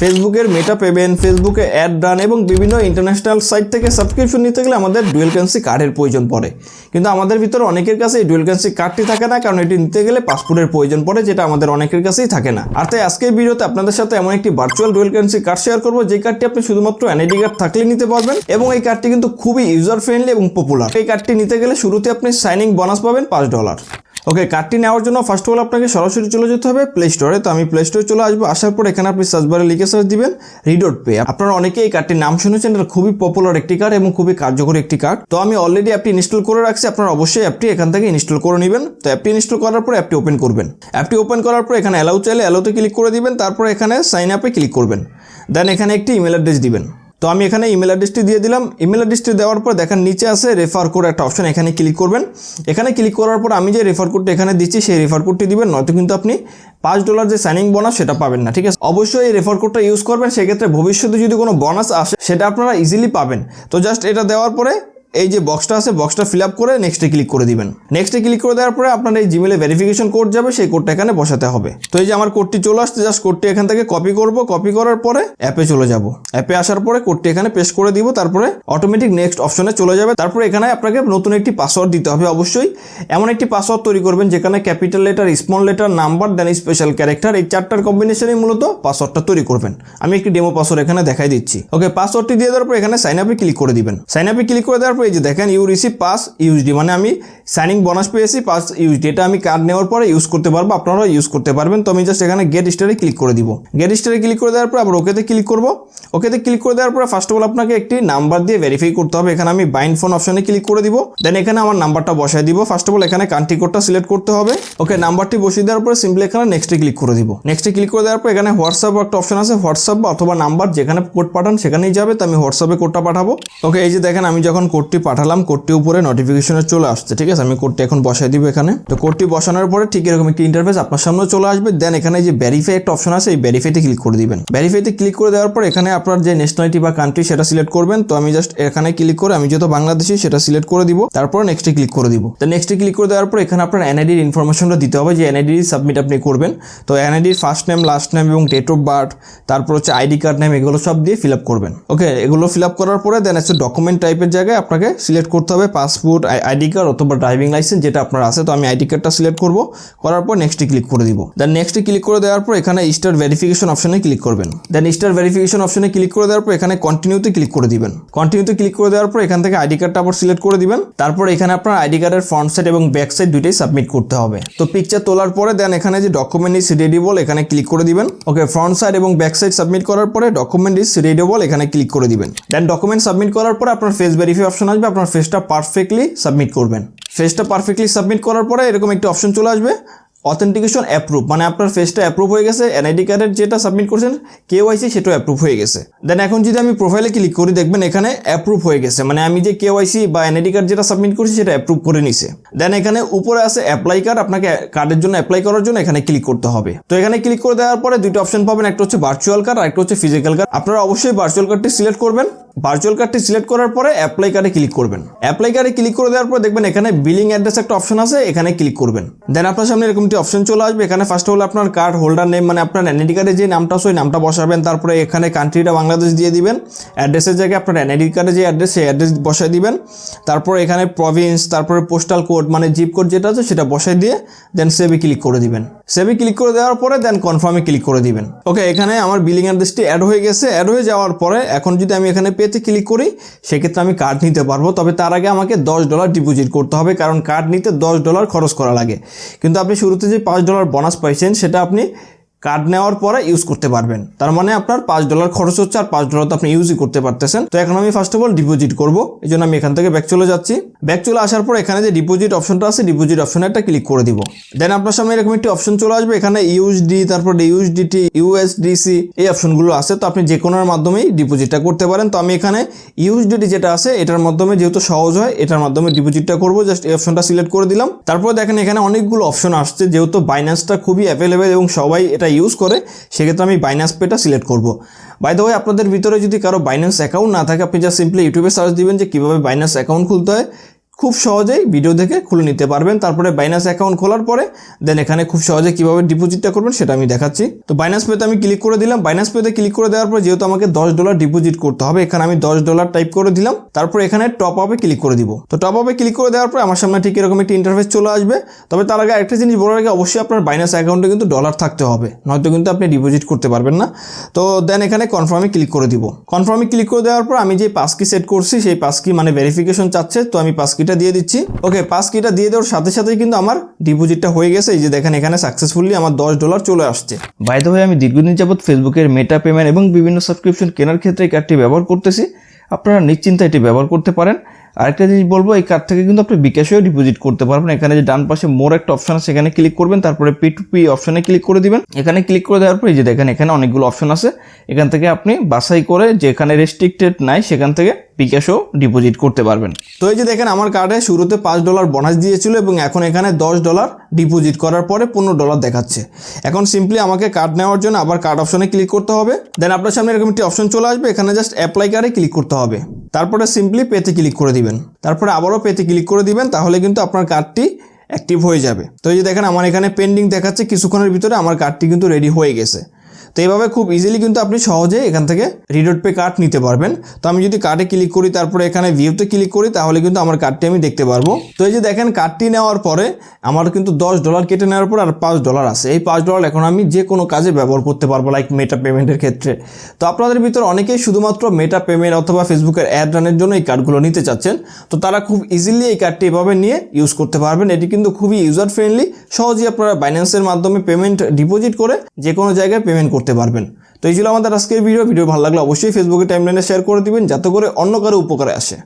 ফেসবুকের মেটা পেবেন ফেসবুকে add run এবং বিভিন্ন ইন্টারন্যাশনাল সাইট থেকে সাবস্ক্রিপশন নিতে গেলে আমাদের ডুয়েল কারেন্সি কার্ডের প্রয়োজন পড়ে। কিন্তু আমাদের ভিতরে অনেকের কাছে এই ডুয়েল কার্ডটি থাকে না, কারণ এটি নিতে গেলে পাসপোর্টের প্রয়োজন পড়ে, যেটা আমাদের অনেকের কাছেই থাকে না। আর তাই আজকের ভিডিওতে আপনাদের সাথে এমন একটি virtual dual currency card share করব যে কার্ডটি আপনি শুধুমাত্র এনআইডি কার্ড থাকলে নিতে পারবেন এবং এই কার্ডটি কিন্তু খুবই ইউজার ফ্রেন্ডলি এবং পপুলার এই কার্ডটি নিতে গেলে শুরুতে আপনি সাইনিং বোনাস পাবেন পাঁচ ডলার ওকে কার্ডটি নেওয়ার জন্য ফার্স্ট অফ অল আপনাকে সরাসরি চলে যেতে হবে প্লে স্টোরে তো আমি প্লে স্টোরে চলে আসব। আসার পর এখানে আপনি সার্চ বারে লিখে সার্চ দিবেন রিডোট পে আপনারা অনেকেই এই কার্ডটির নাম শুনেছেন, এটা খুবই পপুলার একটি কার্ড এবং খুবই কার্যকরী একটি কার্ড তো আমি অলরেডি অ্যাপটি ইনস্টল করে রাখছি। আপনারা অবশ্যই অ্যাপটি এখান থেকে ইনস্টল করে নেবেন। তো অ্যাপটি ইনস্টল করার পর অ্যাপটি ওপেন করবেন। অ্যাপটি ওপেন করার পর এখানে অ্যালাউ চাইলে অ্যালাউতে ক্লিক করে দিবেন। তারপর এখানে সাইন আপে ক্লিক করবেন। দেন এখানে একটি ইমেল অ্যাড্রেস দিবেন। তো আমি এখানে ইমেল অ্যাড্রেসটি দিয়ে দিলাম। ইমেল অ্যাড্রেসটি দেওয়ার পর দেখেন নিচে আছে রেফার কোড একটা অপশন এখানে ক্লিক করবেন। এখানে ক্লিক করার পর আমি যে রেফার কোডটা এখানে দিচ্ছি, সেই রেফার কোডটি দিবেন, নয়তো কিন্তু আপনি পাঁচ ডলার যে সাইনিং বোনাস সেটা পাবেন না, ঠিক আছে? অবশ্যই এই রেফার কোডটা ইউজ করবেন, সেক্ষেত্রে ভবিষ্যতে যদি কোনো বোনাস আসে, সেটা আপনারা ইজিলি পাবেন। তো জাস্ট এটা দেওয়ার পরে এই যে বক্সটা আছে বক্সটা ফিল আপ করে নেক্সটে ক্লিক করে দিবেন। নেক্সটে ক্লিক করে দেওয়ার পরে আপনার এই জিমেলে ভেরিফিকেশন কোড যাবে, সেই কোডটা এখানে বসাতে হবে। তো এই যে আমার কোডটি চলে আসছে জাস্ট কোডটি এখান থেকে কপি করব কপি করার পরে অ্যাপে চলে যাব। অ্যাপে আসার পরে কোডটি এখানে পেস্ট করে দিব, তারপরে অটোমেটিক নেক্সট অপশনে চলে যাবে। তারপরে এখানে আপনাকে নতুন একটি পাসওয়ার্ড দিতে হবে অবশ্যই। এমন একটি পাসওয়ার্ড তৈরি করবেন, যেখানে capital letter small letter number then special character এই চারটার কম্বিনেশনই মূলত পাসওয়ার্ডটা তৈরি করবেন। আমি একটি ডেমো পাসওয়ার্ড এখানে দেখাই দিচ্ছি। ওকে পাসওয়ার্ডটি দিয়ে দেওয়ার পর এখানে সাইন আপে ক্লিক করে দিবেন। সাইন আপে ক্লিক করে দেওয়ার পর এই যে দেখেন ইউ রিসিভ পাস ইউজডি মানে আমি সাইনিং বোনাস পেয়েছি পাস ইউজডি এটা আমি কার্ড নেওয়ার পরে ইউজ করতে পারব, আপনারাও ইউজ করতে পারবেন। তো আমি জাস্ট এখানে গেট স্টারে ক্লিক করে দিব। গেট স্টারে ক্লিক করে দেওয়ার পর আবার ওকেতে ক্লিক করব। ওকেতে ক্লিক করে দেওয়ার পরে ফার্স্ট অফ অল আপনাকে একটি নাম্বার দিয়ে ভেরিফাই করতে হবে। এখানে আমি বাইন্ড ফোন অপশনে ক্লিক করে দিব। দেন এখানে আমার নাম্বারটা বসাই দিব। ফার্স্ট অফ অল এখানে কান্ট্রি কোডটা সিলেক্ট করতে হবে। ওকে নাম্বারটি বসিয়ে দেওয়ার পরে সিম্পলি এখানে নেক্সটে ক্লিক করে দিব। নেক্সটে ক্লিক করে দেওয়ার পর এখানে হোয়াটসঅ্যাপ একটা অপশন আছে হোয়াটসঅ্যাপ অথবা নাম্বার যেখানে কোড পাঠান সেখানেই যাবে। তো আমি হোয়াটসঅ্যাপে কোডটা পাঠাবো। ওকে এই যে দেখেন, আমি যখন কোডটি পাঠালাম, কোডটি উপরে নোটিফিকেশনে চলে আসছে, ঠিক আছে? আমি কোডটি এখন বসাই দিব এখানে। তো কোডটি বসানোর পরে ঠিক এরকম একটি ইন্টারফেস আপনার সামনে চলে আসবে। দেন এখানে যে ভেরিফাই একটা অপশন আছে, এই ভেরিফাইতে ক্লিক করে দিবেন। ভেরিফাইতে ক্লিক করে দেওয়ার পর এখানে আপনার যে ন্যাশনালিটি বা কান্ট্রি সেটা সিলেক্ট করবেন। তো আমি জাস্ট এখানে ক্লিক করে, আমি যেহেতু বাংলাদেশি, সেটা সিলেক্ট করে দিব। তারপর নেক্সটে ক্লিক করে দিব। তো নেক্সটে ক্লিক করে দেওয়ার পর এখানে আপনার এনআইডির ইনফরমেশনটা দিতে হবে, যে এনআইডি সাবমিট আপনি করবেন। তো এনআইডির ফার্স্ট নেম লাস্ট নেম এবং ডেট অফ বার্থ তারপর হচ্ছে আইডি কার্ড নেম এগুলো সব দিয়ে ফিল আপ করবেন। ওকে এগুলো ফিল আপ করার পরে দেন হচ্ছে ডকুমেন্ট টাইপের জায়গায় আপনাকে সিলেক্ট করতে হবে পাসপোর্ট আইডি কার্ড অথবা ড্রাইভিং লাইসেন্স যেটা আপনার আছে। তো আমি আইডি কার্ডটা সিলেক্ট করব। করার পর নেক্সটে ক্লিক করে দিব। দেন নেক্সটে ক্লিক করে দেওয়ার পর এখানে স্টার ভেরিফিকেশন অপশনে ক্লিক করবেন। দেন স্টার ভেরিফিকেশন অপশনে ক্লিক করে দেওয়ার পর এখানে কন্টিনিউতে ক্লিক করে দিবেন। কন্টিনিউতে ক্লিক করে দেওয়ার পর এখান থেকে আইডি কার্ডটা আবার সিলেক্ট করে দিবেন। তারপর এখানে আপনার আইডি কার্ডের ফ্রন্ট সাইড এবং ব্যাক সাইড দুইটাই সাবমিট করতে হবে। তো পিকচার তোলার পরে দেন এখানে যে ডকুমেন্ট ইস রেডিবল এখানে ক্লিক করে দিবেন। ওকে ফ্রন্ট সাইড এবং ব্যাক সাইড সাবমিট করার পরে ডকুমেন্ট ইস রেডিবল এখানে ক্লিক করে দিবেন। দেন ডকুমেন্ট সাবমিট করার পরে আপনার ফেস ভেরিফাই অপশন আসবে, আপনার ফেসটা পারফেক্টলি সাবমিট করবেন। ফেসটা পারফেক্টলি সাবমিট করার পরে এরকম একটি অপশন চলে আসবে অথেন্টিকেশন অ্যাপ্রুভ মানে আপনার ফেসটা অ্যাপ্রুভ হয়ে গেছে এনআইডি কার্ডের যেটা সাবমিট করছেন কেওয়াইসি সেটাও অ্যাপ্রুভ হয়ে গেছে। দেন এখন যদি আমি প্রোফাইলে ক্লিক করি, দেখবেন এখানে অ্যাপ্রুভ হয়ে গেছে। মানে আমি যে কেওয়াইসি বা এনআইডি কার্ড যেটা সাবমিট করছি, সেটা অ্যাপ্রুভ করে নিছে। দেন এখানে উপরে আছে অ্যাপ্লাই কার্ড আপনাকে কার্ডের জন্য অ্যাপ্লাই করার জন্য এখানে ক্লিক করতে হবে। তো এখানে ক্লিক করে দেওয়ার পরে দুটো অপশন পাবেন, একটা হচ্ছে ভার্চুয়াল কার্ড আর একটা হচ্ছে ফিজিক্যাল কার্ড আপনারা অবশ্যই ভার্চুয়াল কার্ডটি সিলেক্ট করবেন। ভার্চুয়াল কার্ডটি সিলেক্ট করার পরে অ্যাপ্লাই কার্ডে ক্লিক করবেন। অ্যাপ্লাই কার্ডে ক্লিক করে দেওয়ার পর দেখবেন এখানে বিলিং অ্যাড্রেস একটা অপশন আছে, এখানে ক্লিক করবেন। দেন আপনার সামনে এরকম একটি অপশন চলে আসবে। এখানে ফার্স্ট হলো আপনার কার্ড হোল্ডার নেম মানে আপনার এনআইডি কার্ডে যে নামটা আছে, ওই নামটা বসাবেন। তারপরে এখানে কান্ট্রিটা বাংলাদেশ দিয়ে দিবেন। অ্যাড্রেসের জায়গায় আপনার এনআইডি কার্ডে যে অ্যাড্রেস সেই অ্যাড্রেস বসাই দিবেন। তারপর এখানে প্রভিন্স তারপরে পোস্টাল কোড মানে জিপ কোড যেটা আছে, সেটা বসাই দিয়ে দেন সেভে ক্লিক করে দিবেন। সেভে ক্লিক করে দেওয়ার পরে দেন কনফার্মে ক্লিক করে দিবেন। ওকে এখানে আমার বিলিং অ্যাড্রেসটি অ্যাড হয়ে গেছে। অ্যাড হয়ে যাওয়ার পরে এখন যদি আমি এখানে পেতে ক্লিক করি সেক্ষেত্রে আমি কার্ড নিতে পারব। তবে তার আগে আমাকে দশ ডলার ডিপোজিট করতে হবে, কারণ কার্ড নিতে দশ ডলার খরচ করা লাগে। কিন্তু আপনি শুরুতে যে পাঁচ ডলার বোনাস পাইছেন, সেটা আপনি কার্ড নেওয়ার পরে ইউজ করতে পারবেন। তার মানে আপনার পাঁচ ডলার খরচ হচ্ছে আর পাঁচ ডলার তো আপনি ইউজই করতে পারতেছেন। তো এখন আমি ফার্স্ট অফ অল ডিপোজিট করব। এই জন্য আমি এখান থেকে ব্যাক চলে যাচ্ছি। ব্যাক চলে আসার পর এখানে যে ডিপোজিট অপশনটা আছে ডিপোজিট অপশনে একটা ক্লিক করে দিব। দেন আপনার সামনে এরকম একটি অপশন চলে আসবে। এখানে ইউএসডি তারপর ইউএসডিটি ইউএসডিসি এই অপশনগুলো আছে। তো আপনি যে কোনোর মাধ্যমেই ডিপোজিটটা করতে পারেন। তো আমি এখানে ইউএসডিটি যেটা আছে, এটার মাধ্যমে যেহেতু সহজ হয়, এটার মাধ্যমে ডিপোজিটটা করব। জাস্ট এই অপশনটা সিলেক্ট করে দিলাম। তারপর দেখেন এখানে অনেকগুলো অপশন আসছে। যেহেতু বাইন্যান্সটা খুবই অ্যাভেলেবেল এবং সবাই এটা ইউজ করে, সেক্ষেত্রে আমি বাইন্যান্স পেটা সিলেক্ট করব। বাই দ্য ওয়ে আপনাদের ভিতরে যদি কারও বাইন্যান্স অ্যাকাউন্ট না থাকে, আপনি যা সিম্পলি ইউটিউবে সার্চ দিবেন যে কীভাবে বাইন্যান্স অ্যাকাউন্ট খুলতে হয়। খুব সহজেই ভিডিও দেখে খুলে নিতে পারবেন। তারপরে বাইনাস অ্যাকাউন্ট খোলার পরে দেন এখানে খুব সহজে কীভাবে ডিপোজিটটা করবেন সেটা আমি দেখাচ্ছি। তো বাইনাস পেতে আমি ক্লিক করে দিলাম। বাইনাস পেতে ক্লিক করে দেওয়ার পর যেহেতু আমাকে দশ ডলার ডিপোজিট করতে হবে, এখানে আমি দশ ডলার টাইপ করে দিলাম। তারপর এখানে টপ আপে ক্লিক করে দিব। তো টপ আপে ক্লিক করে দেওয়ার পর আমার সামনে ঠিক এরকম একটি ইন্টারফেস চলে আসবে। তবে তার আগে একটা জিনিস বলার আগে অবশ্যই আপনার বাইনাস অ্যাকাউন্টে কিন্তু ডলার থাকতে হবে, নয়তো কিন্তু আপনি ডিপোজিট করতে পারবেন না। তো দেন এখানে কনফার্মে ক্লিক করে দিব। কনফার্মে ক্লিক করে দেওয়ার পর আমি যে পাস কি সেট করছি, সেই পাস কি মানে ভেরিফিকেশন চাচ্ছে। তো আমি পাস কিটা দিয়ে দিচ্ছি। ওকে পাস কিটা দিয়ে দেওয়ার সাথে সাথেই কিন্তু আমার ডিপোজিটটা হয়ে গেছে। এই যে দেখেন, এখানে সাকসেসফুলি আমার দশ ডলার চলে আসছে। বাই দ্য আমি দীর্ঘদিন যাবৎ ফেসবুকের মেটা পেমেন্ট এবং বিভিন্ন সাবস্ক্রিপশন কেনার ক্ষেত্রে এই কার্ডটি ব্যবহার করতেছি। আপনারা নিশ্চিন্তে এটি ব্যবহার করতে পারেন। আরেকটা জিনিস বলব, এই কার্ড থেকে কিন্তু আপনি বিকাশেও ডিপোজিট করতে পারবেন। এখানে যে ডান পাশে মোর একটা অপশন আছে সেখানে ক্লিক করবেন। তারপরে পি টু পি অপশনে ক্লিক করে দিবেন। এখানে ক্লিক করে দেওয়ার পরে এই যে দেখেন, এখানে অনেকগুলো অপশন আছে। এখান থেকে আপনি বাছাই করে যেখানে রেস্ট্রিক্টেড নাই, সেখান থেকে বিকাশও ডিপোজিট করতে পারবেন। তো এই যে দেখেন, আমার কার্ডে শুরুতে পাঁচ ডলার বোনাস দিয়েছিল এবং এখন এখানে দশ ডলার ডিপোজিট করার পরে পনেরো ডলার দেখাচ্ছে। এখন সিম্পলি আমাকে কার্ড নেওয়ার জন্য আবার কার্ড অপশনে ক্লিক করতে হবে। দেন আপনার সামনে এরকম একটি অপশন চলে আসবে, এখানে জাস্ট অ্যাপ্লাই কার্ডে ক্লিক করতে হবে। তারপরে সিম্পলি পেতে ক্লিক করে দিবেন। তারপরে আবারও পেতে ক্লিক করে দিবেন, তাহলে কিন্তু আপনার কার্ডটি অ্যাক্টিভ হয়ে যাবে। তো এই যে দেখেন, আমার এখানে পেন্ডিং দেখাচ্ছে, কিছুক্ষণের ভিতরে আমার কার্ডটি কিন্তু রেডি হয়ে গেছে। তো এইভাবে খুব ইজিলি কিন্তু আপনি সহজে এখান থেকে রিডোট পে কার্ড নিতে পারবেন। তো আমি যদি কার্ডে ক্লিক করি, তারপরে এখানে ভিউতে ক্লিক করি, তাহলে কিন্তু আমার কার্ডটি আমি দেখতে পারব। তো এই যে দেখেন কার্ডটি নেওয়ার পরে আমার কিন্তু দশ ডলার কেটে নেওয়ার পর আর পাঁচ ডলার আছে। এই পাঁচ ডলার এখন আমি যে কোনো কাজে ব্যবহার করতে পারব লাইক মেটা পেমেন্টের ক্ষেত্রে। তো আপনাদের ভিতর অনেকেই শুধুমাত্র মেটা পেমেন্ট অথবা ফেসবুকের অ্যাড রানের জন্য এই কার্ডগুলো নিতে চাচ্ছেন। তো তারা খুব ইজিলি এই কার্ডটি এভাবে নিয়ে ইউজ করতে পারবেন। এটি কিন্তু খুবই ইউজার ফ্রেন্ডলি সহজেই আপনারা বাইন্যান্সের মাধ্যমে পেমেন্ট ডিপোজিট করে যে কোনো জায়গায় পেমেন্ট করতে পারবেন। তো এই ছিল আমাদের আজকের ভিডিও ভিডিও ভালো লাগলে অবশ্যই ফেসবুকে টাইমলাইনে শেয়ার করে দিবেন, যাতে করে অন্য কারও উপকারে আসে।